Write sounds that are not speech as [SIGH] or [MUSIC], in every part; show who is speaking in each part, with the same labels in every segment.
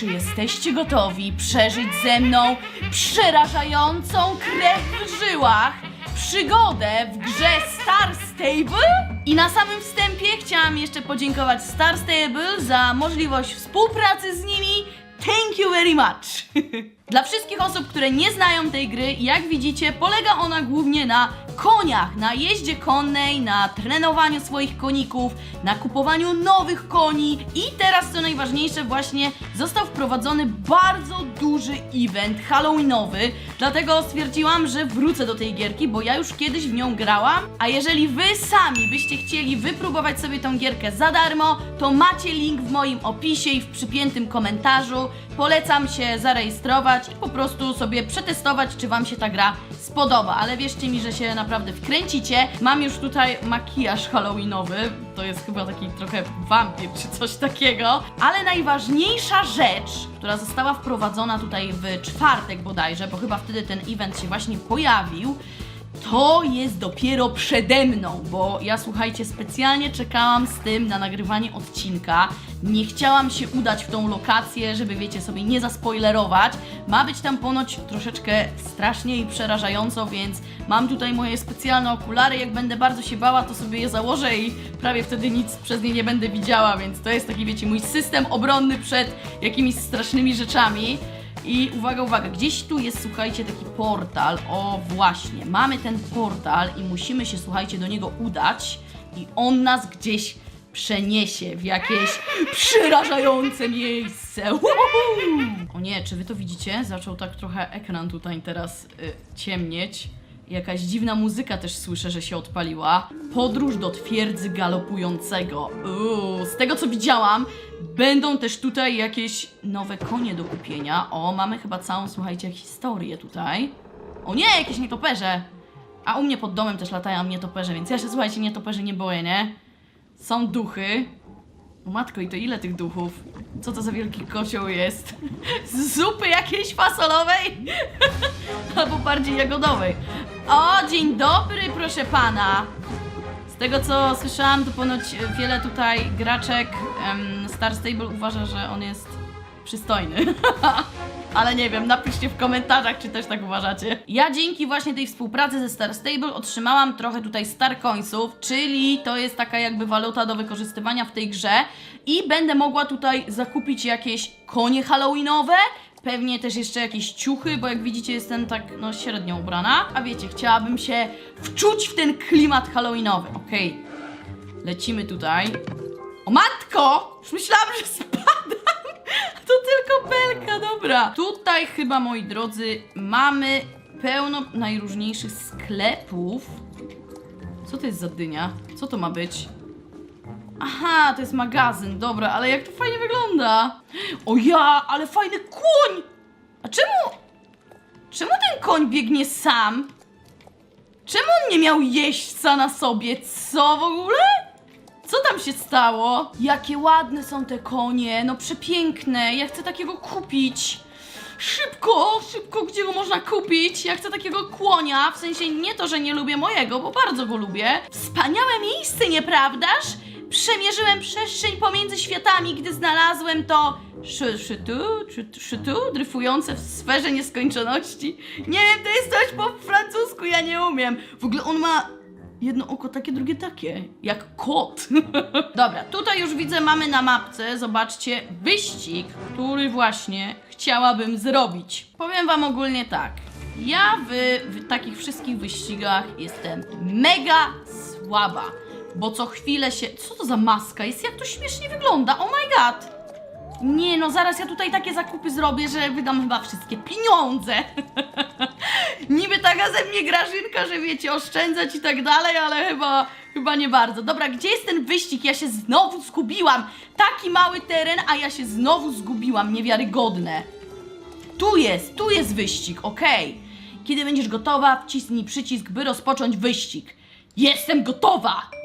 Speaker 1: Czy jesteście gotowi przeżyć ze mną przerażającą krew w żyłach przygodę w grze Star Stable? I na samym wstępie chciałam jeszcze podziękować Star Stable za możliwość współpracy z nimi. Thank you very much! [LAUGHS] Dla wszystkich osób, które nie znają tej gry, jak widzicie, polega ona głównie na koniach, na jeździe konnej, na trenowaniu swoich koników, na kupowaniu nowych koni i teraz co najważniejsze właśnie został wprowadzony bardzo duży event halloweenowy, dlatego stwierdziłam, że wrócę do tej gierki, bo ja już kiedyś w nią grałam, a jeżeli wy sami byście chcieli wypróbować sobie tą gierkę za darmo, to macie link w moim opisie i w przypiętym komentarzu. Polecam się zarejestrować i po prostu sobie przetestować, czy wam się ta gra spodoba, ale wierzcie mi, że się naprawdę wkręcicie. Mam już tutaj makijaż halloweenowy, to jest chyba taki trochę wampir czy coś takiego, ale najważniejsza rzecz, która została wprowadzona tutaj w czwartek bodajże, bo chyba wtedy ten event się właśnie pojawił, to jest dopiero przede mną, bo ja słuchajcie, specjalnie czekałam z tym na nagrywanie odcinka. Nie chciałam się udać w tą lokację, żeby wiecie sobie nie zaspoilerować. Ma być tam ponoć troszeczkę strasznie i przerażająco, więc mam tutaj moje specjalne okulary. Jak będę bardzo się bała, to sobie je założę i prawie wtedy nic przez nie nie będę widziała, więc to jest taki wiecie mój system obronny przed jakimiś strasznymi rzeczami. I uwaga, uwaga, gdzieś tu jest, słuchajcie, taki portal. O, właśnie, mamy ten portal i musimy się, słuchajcie, do niego udać. I on nas gdzieś przeniesie w jakieś przerażające miejsce. Uhuhu! O nie, czy wy to widzicie? Zaczął tak trochę ekran tutaj teraz y, ciemnieć. Jakaś dziwna muzyka też słyszę, że się odpaliła. Podróż do twierdzy galopującego. Uuu, z tego co widziałam, będą też tutaj jakieś nowe konie do kupienia. O, mamy chyba całą, słuchajcie, historię tutaj. O nie, jakieś nietoperze! A u mnie pod domem też latają nietoperze, więc ja się, słuchajcie, nietoperzy nie boję, nie? Są duchy. O matko, i to ile tych duchów? Co to za wielki kocioł jest? [LAUGHS] Z zupy jakiejś fasolowej? [LAUGHS] Albo bardziej jagodowej. O, dzień dobry, proszę pana. Z tego co słyszałam, to ponoć wiele tutaj graczek em, Star Stable uważa, że on jest przystojny. [LAUGHS] Ale nie wiem, napiszcie w komentarzach, czy też tak uważacie. Ja dzięki właśnie tej współpracy ze Star Stable otrzymałam trochę tutaj Star Coinsów, czyli to jest taka jakby waluta do wykorzystywania w tej grze i będę mogła tutaj zakupić jakieś konie halloweenowe, Pewnie też jeszcze jakieś ciuchy, bo jak widzicie jestem tak, no średnio ubrana. A wiecie, chciałabym się wczuć w ten klimat halloweenowy. Okej, lecimy tutaj. O matko! Już myślałam, że spadam! To tylko belka, dobra. Tutaj chyba, moi drodzy, mamy pełno najróżniejszych sklepów. Co to jest za dynia? Co to ma być? Aha, to jest magazyn, dobra, ale jak to fajnie wygląda. O ja, ale fajny koń! A czemu... Czemu ten koń biegnie sam? Czemu on nie miał jeźdźca na sobie? Co w ogóle? Co tam się stało? Jakie ładne są te konie, no przepiękne, ja chcę takiego kupić. Szybko, szybko, gdzie go można kupić? Ja chcę takiego kłonia, w sensie nie to, że nie lubię mojego, bo bardzo go lubię. Wspaniałe miejsce, nieprawdaż? Przemierzyłem przestrzeń pomiędzy światami, gdy znalazłem to szy, szytu, czy, szytu, dryfujące w sferze nieskończoności. Nie wiem, to jest coś po francusku, ja nie umiem. W ogóle on ma jedno oko takie, drugie takie, jak kot. [LAUGHS] Dobra, tutaj już widzę, mamy na mapce, zobaczcie, wyścig, który właśnie chciałabym zrobić. Powiem wam ogólnie tak. Ja w, w takich wszystkich wyścigach jestem mega słaba, bo co chwilę się... Co to za maska jest? Jak to śmiesznie wygląda? Oh my god! Nie no, zaraz ja tutaj takie zakupy zrobię, że wydam chyba wszystkie pieniądze. [LAUGHS] Niby taka ze mnie grażynka, że wiecie, oszczędzać i tak dalej, ale chyba, chyba nie bardzo. Dobra, gdzie jest ten wyścig? Ja się znowu zgubiłam. Taki mały teren, a ja się znowu zgubiłam. Niewiarygodne. Tu jest, tu jest wyścig, okej. Kiedy będziesz gotowa, wcisnij przycisk, by rozpocząć wyścig. Jestem gotowa!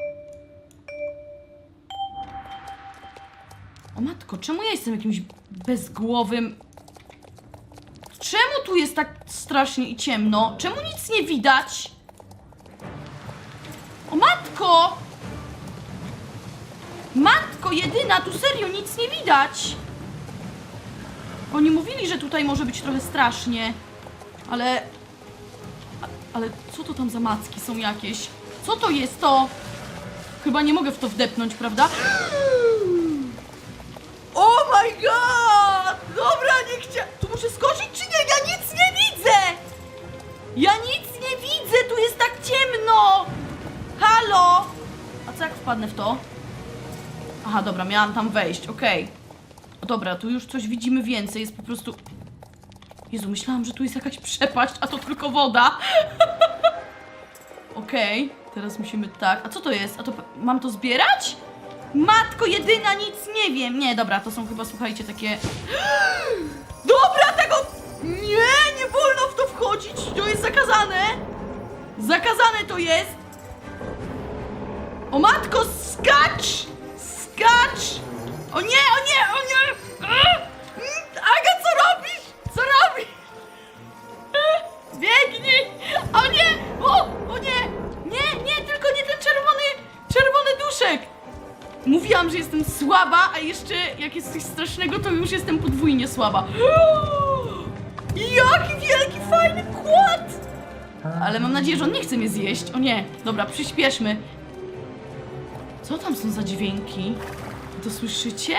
Speaker 1: O matko, czemu ja jestem jakimś bezgłowym... Czemu tu jest tak strasznie i ciemno? Czemu nic nie widać? O matko! Matko jedyna, tu serio nic nie widać! Oni mówili, że tutaj może być trochę strasznie, ale... Ale co to tam za macki są jakieś? Co to jest to? Chyba nie mogę w to wdepnąć, prawda? My god! Dobra, nie chciałem... Tu muszę skoczyć czy nie? Ja nic nie widzę! Ja nic nie widzę! Tu jest tak ciemno! Halo! A co jak wpadnę w to? Aha, dobra, miałam tam wejść, okej. Dobra, tu już coś widzimy więcej, jest po prostu... Jezu, myślałam, że tu jest jakaś przepaść, a to tylko woda. [LAUGHS] Okej, teraz musimy tak... A co to jest? A to... Mam to zbierać? Matko jedyna, nic nie wiem. Nie, dobra, to są chyba, słuchajcie, takie... [GASPS] Dobra, tego... Nie, nie wolno w to wchodzić, to jest zakazane. Zakazane to jest. O matko, skacz! Skacz! O nie, o nie, o nie! Mówiłam, że jestem słaba, a jeszcze jak jest coś strasznego, to już jestem podwójnie słaba. Jaki wielki, fajny kład! Ale mam nadzieję, że on nie chce mnie zjeść. O nie, dobra, przyspieszmy. Co tam są za dźwięki? To słyszycie?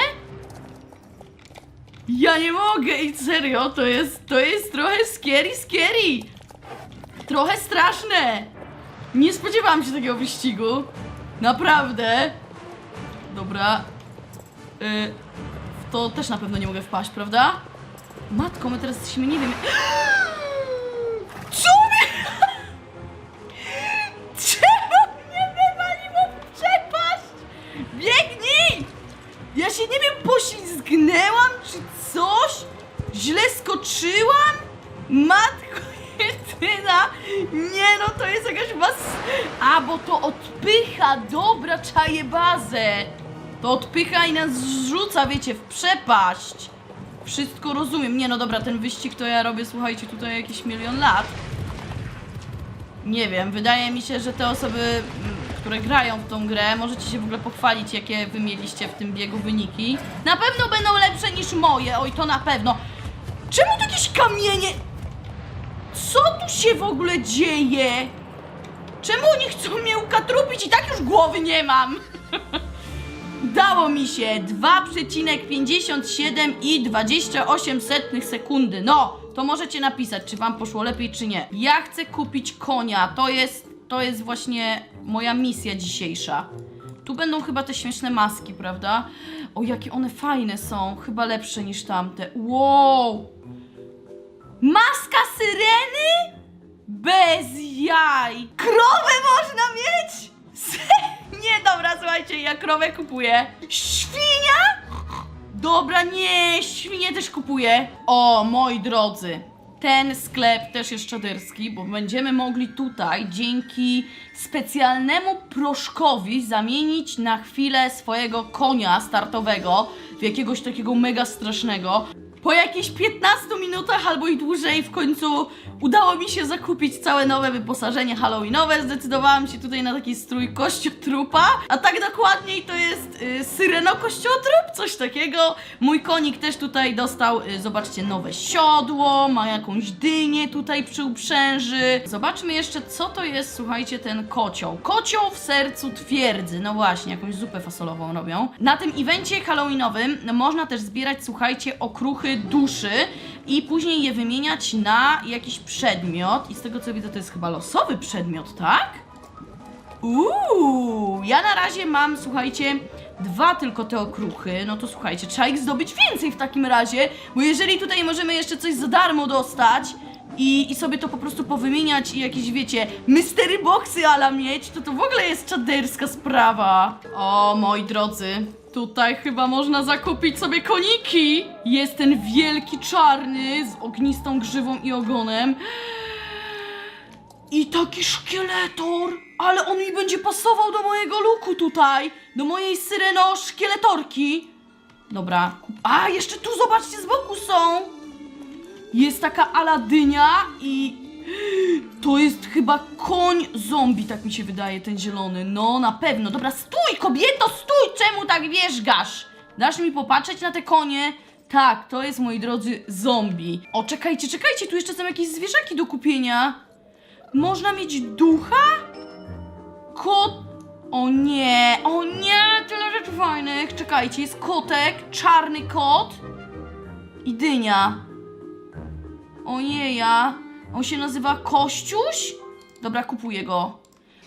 Speaker 1: Ja nie mogę i serio, to jest, to jest trochę scary, scary. Trochę straszne. Nie spodziewałam się takiego wyścigu. Naprawdę. Dobra. Y, w to też na pewno nie mogę wpaść, prawda? Matko, my teraz jesteśmy nie wiem. [GASPS] Co mnie? [LAUGHS] Czemu mnie wywaliło w przepaść? Biegnij! Ja się nie wiem, poślizgnęłam czy coś? Źle skoczyłam? Matko [LAUGHS] jedyna! Nie no, to jest jakaś was... A, bo to odpycha, dobra, czaję bazę. To odpycha i nas zrzuca, wiecie, w przepaść. Wszystko rozumiem. Nie no, dobra, ten wyścig to ja robię, słuchajcie, tutaj jakiś milion lat. Nie wiem, wydaje mi się, że te osoby, mm, które grają w tą grę, możecie się w ogóle pochwalić, jakie wy mieliście w tym biegu wyniki. Na pewno będą lepsze niż moje, oj to na pewno. Czemu tu jakieś kamienie? Co tu się w ogóle dzieje? Czemu oni chcą mnie ukatrupić i tak już głowy nie mam? [LAUGHS] Udało mi się 2,57 i 28 setnych sekundy. No, to możecie napisać, czy wam poszło lepiej, czy nie. Ja chcę kupić konia. To jest, to jest właśnie moja misja dzisiejsza. Tu będą chyba te śmieszne maski, prawda? O, jakie one fajne są. Chyba lepsze niż tamte. Wow! Maska syreny? Bez jaj! Krowę można mieć? [LAUGHS] Nie, dobra, słuchajcie, ja krowę kupuję. Świnia? Dobra, nie, świnie też kupuję. O, moi drodzy, ten sklep też jest czaderski, bo będziemy mogli tutaj dzięki specjalnemu proszkowi zamienić na chwilę swojego konia startowego w jakiegoś takiego mega strasznego. Po jakichś 15 minutach albo i dłużej w końcu udało mi się zakupić całe nowe wyposażenie halloweenowe. Zdecydowałam się tutaj na taki strój kościotrupa, a tak dokładniej to jest y, syreno kościotrup, coś takiego. Mój konik też tutaj dostał, y, zobaczcie, nowe siodło, ma jakąś dynię tutaj przy uprzęży. Zobaczmy jeszcze, co to jest, słuchajcie, ten kocioł. Kocioł w sercu twierdzy, no właśnie, jakąś zupę fasolową robią. Na tym evencie halloweenowym no, można też zbierać, słuchajcie, okruchy duszy i później je wymieniać na jakiś przedmiot. I z tego co widzę, to jest chyba losowy przedmiot, tak? Uuu, ja na razie mam, słuchajcie, dwa tylko te okruchy. No to słuchajcie, trzeba ich zdobyć więcej w takim razie, bo jeżeli tutaj możemy jeszcze coś za darmo dostać i, i sobie to po prostu powymieniać i jakieś, wiecie, mystery boxy ala mieć, to to w ogóle jest czaderska sprawa. O, moi drodzy, tutaj chyba można zakupić sobie koniki. Jest ten wielki czarny z ognistą grzywą i ogonem. I taki szkieletor! Ale on mi będzie pasował do mojego luku tutaj! Do mojej syreno szkieletorki! Dobra. A, jeszcze tu zobaczcie, z boku są! Jest taka aladynia i... To jest chyba koń zombie, tak mi się wydaje, ten zielony. No, na pewno. Dobra, stój, kobieto, stój! Czemu tak wierzgasz? Dasz mi popatrzeć na te konie? Tak, to jest, moi drodzy, zombie. O, czekajcie, czekajcie, tu jeszcze są jakieś zwierzaki do kupienia. Można mieć ducha? Kot... O nie, o nie, tyle rzeczy fajnych. Czekajcie, jest kotek, czarny kot i dynia. Ojeja, on się nazywa Kościuś? Dobra, kupuję go.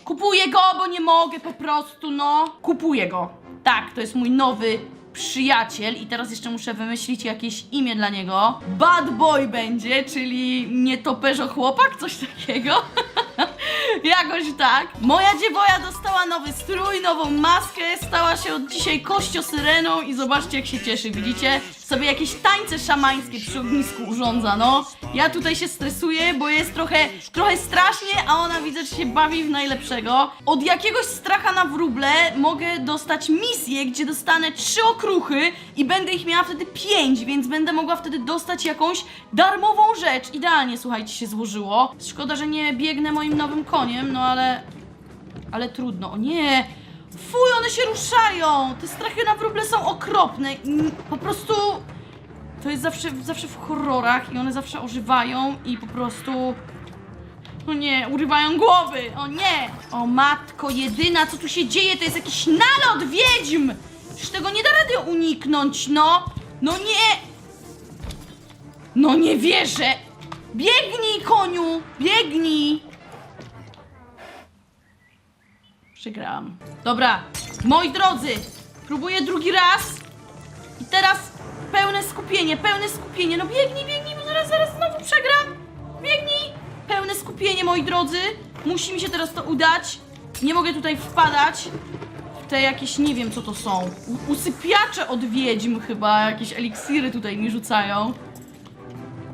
Speaker 1: Kupuję go, bo nie mogę po prostu, no. Kupuję go. Tak, to jest mój nowy przyjaciel i teraz jeszcze muszę wymyślić jakieś imię dla niego. Bad Boy będzie, czyli nietoperzo chłopak, coś takiego. [LAUGHS] [LAUGHS] Jakoś tak. Moja dziewoja dostała nowy strój, nową maskę, stała się od dzisiaj kościosyreną i zobaczcie jak się cieszy, widzicie? Sobie jakieś tańce szamańskie przy ognisku urządza, no. Ja tutaj się stresuję, bo jest trochę, trochę strasznie, a ona widzę, że się bawi w najlepszego. Od jakiegoś stracha na wróble mogę dostać misję, gdzie dostanę trzy okruchy i będę ich miała wtedy pięć, więc będę mogła wtedy dostać jakąś darmową rzecz. Idealnie, słuchajcie, się złożyło. Szkoda, że nie biegnę moim nowym koniem, no ale... Ale trudno. O nie! Fuj, one się ruszają! Te strachy na wróble są okropne. Po prostu... To jest zawsze, zawsze w horrorach i one zawsze ożywają i po prostu... O nie, urywają głowy! O nie! O matko, jedyna co tu się dzieje to jest jakiś nalot wiedźm! Przecież tego nie da rady uniknąć, no! No nie! No nie wierzę! Biegnij, koniu! Biegnij! Przegrałam. Dobra, moi drodzy, próbuję drugi raz i teraz pełne skupienie, pełne skupienie. No biegnij, biegnij, bo zaraz, zaraz znowu przegram. Biegnij! Pełne skupienie, moi drodzy. Musi mi się teraz to udać. Nie mogę tutaj wpadać w te jakieś, nie wiem co to są. Usypiacze od wiedźm chyba, jakieś eliksiry tutaj mi rzucają.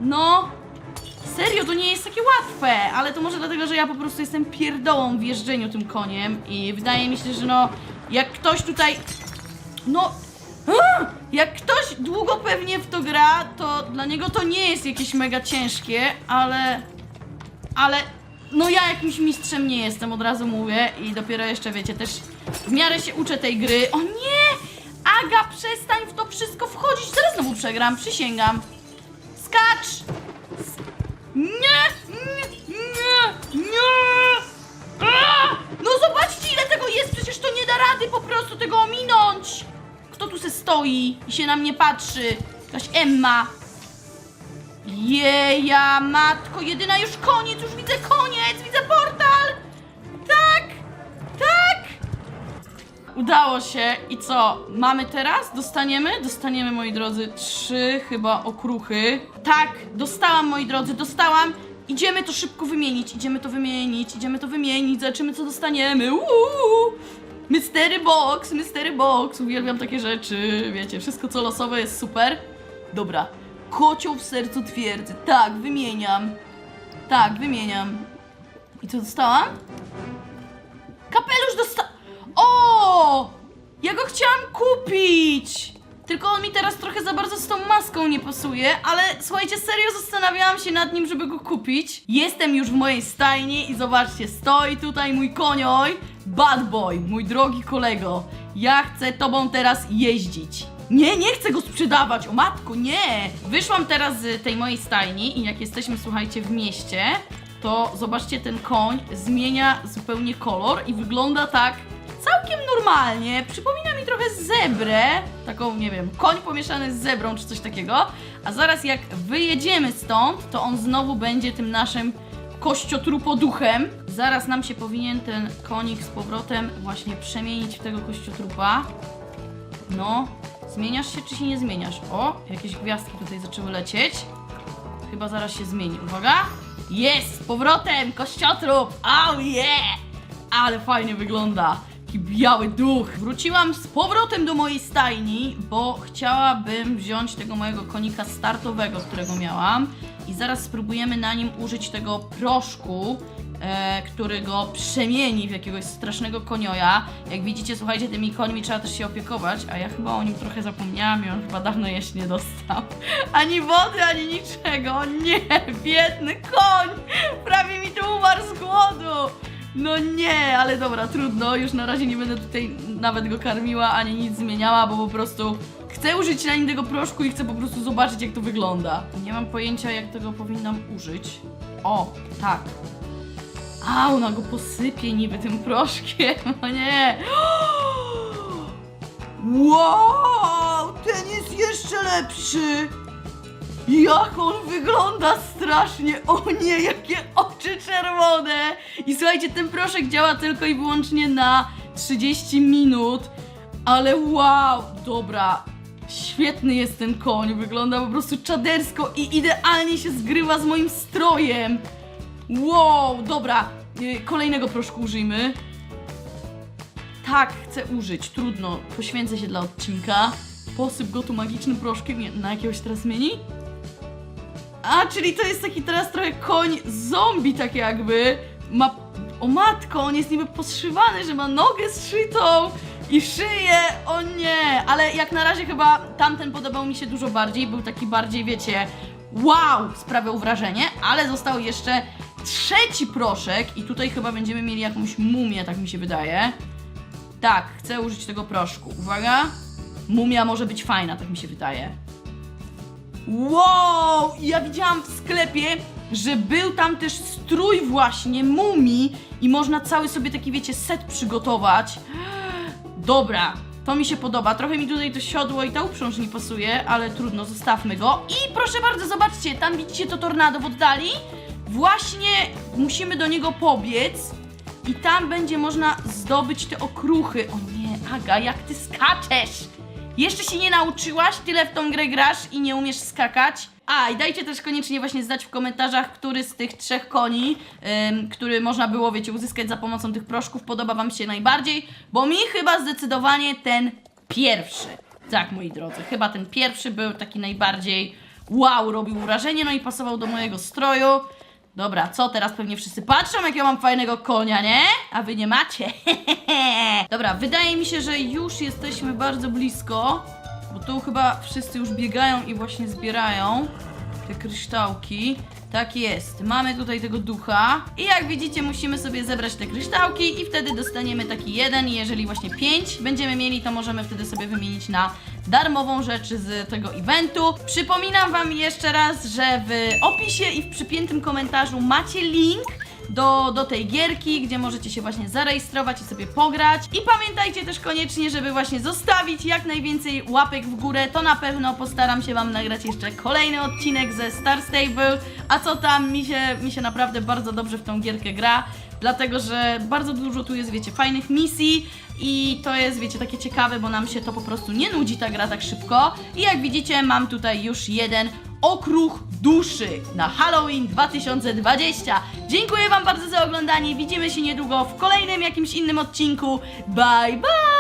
Speaker 1: No, Serio, to nie jest takie łatwe, ale to może dlatego, że ja po prostu jestem pierdołą w jeżdżeniu tym koniem i wydaje mi się, że no, jak ktoś tutaj, no, jak ktoś długo pewnie w to gra, to dla niego to nie jest jakieś mega ciężkie, ale, ale, no ja jakimś mistrzem nie jestem, od razu mówię i dopiero jeszcze, wiecie, też w miarę się uczę tej gry. O nie! Aga, przestań w to wszystko wchodzić, zaraz znowu przegram, przysięgam. Skacz! Nie! Nie! Nie! Nie! A! No zobaczcie ile tego jest, przecież to nie da rady po prostu tego ominąć! Kto tu se stoi i się na mnie patrzy? Jakaś Emma. Jeja, matko, jedyna już koniec, już widzę koniec, widzę portal! Udało się i co? Mamy teraz? Dostaniemy? Dostaniemy, moi drodzy, trzy chyba okruchy. Tak, dostałam, moi drodzy, dostałam. Idziemy to szybko wymienić, idziemy to wymienić, idziemy to wymienić, zobaczymy co dostaniemy. Uuu! Mystery box, mystery box, uwielbiam takie rzeczy, wiecie, wszystko co losowe jest super. Dobra, kocioł w sercu twierdzy, tak, wymieniam. Tak, wymieniam. I co dostałam? Kapelusz dosta... O! Ja go chciałam kupić! Tylko on mi teraz trochę za bardzo z tą maską nie pasuje, ale słuchajcie, serio zastanawiałam się nad nim, żeby go kupić. Jestem już w mojej stajni i zobaczcie, stoi tutaj mój konioj, Bad Boy, mój drogi kolego. Ja chcę tobą teraz jeździć. Nie, nie chcę go sprzedawać, o matko, nie! Wyszłam teraz z tej mojej stajni i jak jesteśmy, słuchajcie, w mieście, to zobaczcie, ten koń zmienia zupełnie kolor i wygląda tak całkiem normalnie. Przypomina mi trochę zebrę, taką, nie wiem, koń pomieszany z zebrą czy coś takiego. A zaraz jak wyjedziemy stąd, to on znowu będzie tym naszym kościotrupoduchem. Zaraz nam się powinien ten konik z powrotem właśnie przemienić w tego kościotrupa. No, zmieniasz się czy się nie zmieniasz? O, jakieś gwiazdki tutaj zaczęły lecieć. Chyba zaraz się zmieni. Uwaga! Jest! Z powrotem! Kościotrup! Oh yeah! Ale fajnie wygląda. Taki biały duch. Wróciłam z powrotem do mojej stajni, bo chciałabym wziąć tego mojego konika startowego, którego miałam. I zaraz spróbujemy na nim użyć tego proszku, e, który go przemieni w jakiegoś strasznego konioja. Jak widzicie, słuchajcie, tymi końmi trzeba też się opiekować, a ja chyba o nim trochę zapomniałam i on chyba dawno jeść nie dostał. [LAUGHS] Ani wody, ani niczego. Nie, biedny koń! Prawie mi tu umarł z głodu! No nie, ale dobra, trudno, już na razie nie będę tutaj nawet go karmiła, ani nic zmieniała, bo po prostu Chcę użyć na nim tego proszku i chcę po prostu zobaczyć, jak to wygląda. Nie mam pojęcia, jak tego powinnam użyć. O, tak. A, ona go posypie niby tym proszkiem. [LAUGHS] O nie. Wow, ten jest jeszcze lepszy. Jak on wygląda strasznie! O nie, jakie oczy czerwone! I słuchajcie, ten proszek działa tylko i wyłącznie na 30 minut. Ale wow! Dobra, świetny jest ten koń. Wygląda po prostu czadersko i idealnie się zgrywa z moim strojem. Wow, dobra. y, Kolejnego proszku użyjmy. Tak, chcę użyć. Trudno. Poświęcę się dla odcinka. Posyp go tu magicznym proszkiem. Na jakiegoś teraz zmieni? A, czyli to jest taki teraz trochę koń zombie, tak jakby. Ma. O matko, on jest niby poszywany, że ma nogę zszytą i szyję. O nie, ale jak na razie chyba tamten podobał mi się dużo bardziej. Był taki bardziej, wiecie, wow, sprawiał wrażenie, ale został jeszcze trzeci proszek i tutaj chyba będziemy mieli jakąś mumię, tak mi się wydaje. Tak, chcę użyć tego proszku. Uwaga. Mumia może być fajna, tak mi się wydaje. Wow! Ja widziałam w sklepie, że był tam też strój właśnie mumii i można cały sobie taki, wiecie, set przygotować. Dobra, to mi się podoba. Trochę mi tutaj to siodło i ta uprząż nie pasuje, ale trudno, zostawmy go. I proszę bardzo, zobaczcie, tam widzicie to tornado w oddali? Właśnie musimy do niego pobiec i tam będzie można zdobyć te okruchy. O nie, Aga, jak ty skaczesz! Jeszcze się nie nauczyłaś, tyle w tą grę grasz i nie umiesz skakać. A, i dajcie też koniecznie właśnie znać w komentarzach, który z tych trzech koni, ym, który można było, wiecie, uzyskać za pomocą tych proszków, podoba wam się najbardziej, bo mi chyba zdecydowanie ten pierwszy. Tak, moi drodzy, chyba ten pierwszy był taki najbardziej wow, robił wrażenie, no i pasował do mojego stroju. Dobra, co teraz pewnie wszyscy patrzą, jak ja mam fajnego konia, nie? A wy nie macie. [LAUGHS] Dobra, wydaje mi się, że już jesteśmy bardzo blisko, bo tu chyba wszyscy już biegają i właśnie zbierają te kryształki. Tak jest, mamy tutaj tego ducha. I jak widzicie musimy sobie zebrać te kryształki i wtedy dostaniemy taki jeden. I jeżeli właśnie pięć będziemy mieli, to możemy wtedy sobie wymienić na darmową rzecz z tego eventu. Przypominam wam jeszcze raz, że w opisie i w przypiętym komentarzu macie link do, do tej gierki, gdzie możecie się właśnie zarejestrować i sobie pograć. I pamiętajcie też koniecznie, żeby właśnie zostawić jak najwięcej łapek w górę. To na pewno postaram się Wam nagrać jeszcze kolejny odcinek ze Star Stable. A co tam, mi się, mi się naprawdę bardzo dobrze w tą gierkę gra. Dlatego, że bardzo dużo tu jest, wiecie, fajnych misji i to jest, wiecie, takie ciekawe, bo nam się to po prostu nie nudzi ta gra tak szybko. I jak widzicie, mam tutaj już jeden okruch duszy na Halloween 2020. Dziękuję Wam bardzo za oglądanie. Widzimy się niedługo w kolejnym jakimś innym odcinku. Bye bye!